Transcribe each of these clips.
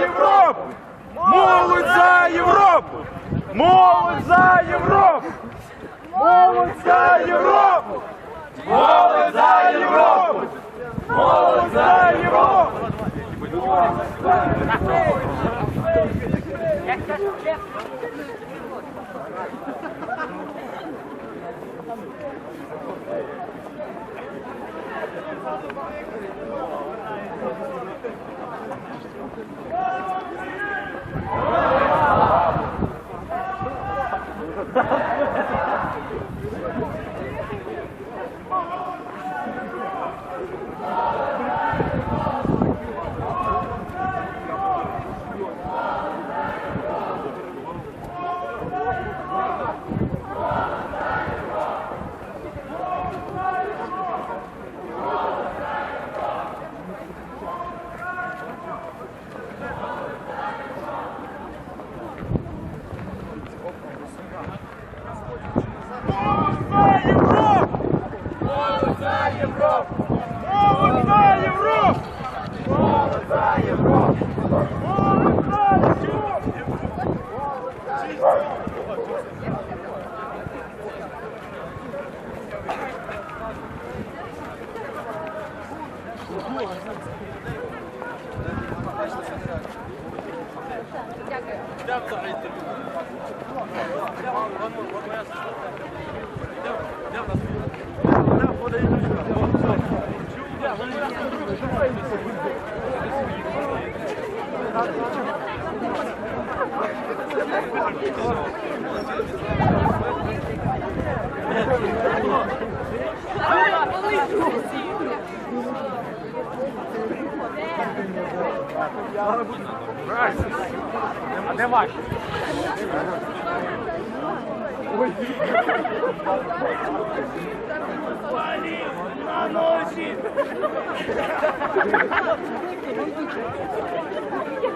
Європу! Молодь за Європу! Молодь за Європу! Молодь за Європу! Молодь за Європу! Молодь за Європу! за Дякую. А де ваші? на ночі!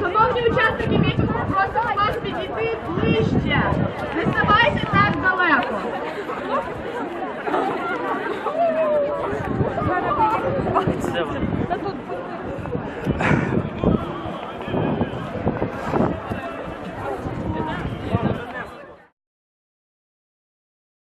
Шановні учасники мітингу, просимо вас підійти ближче. Не ставайте так далеко.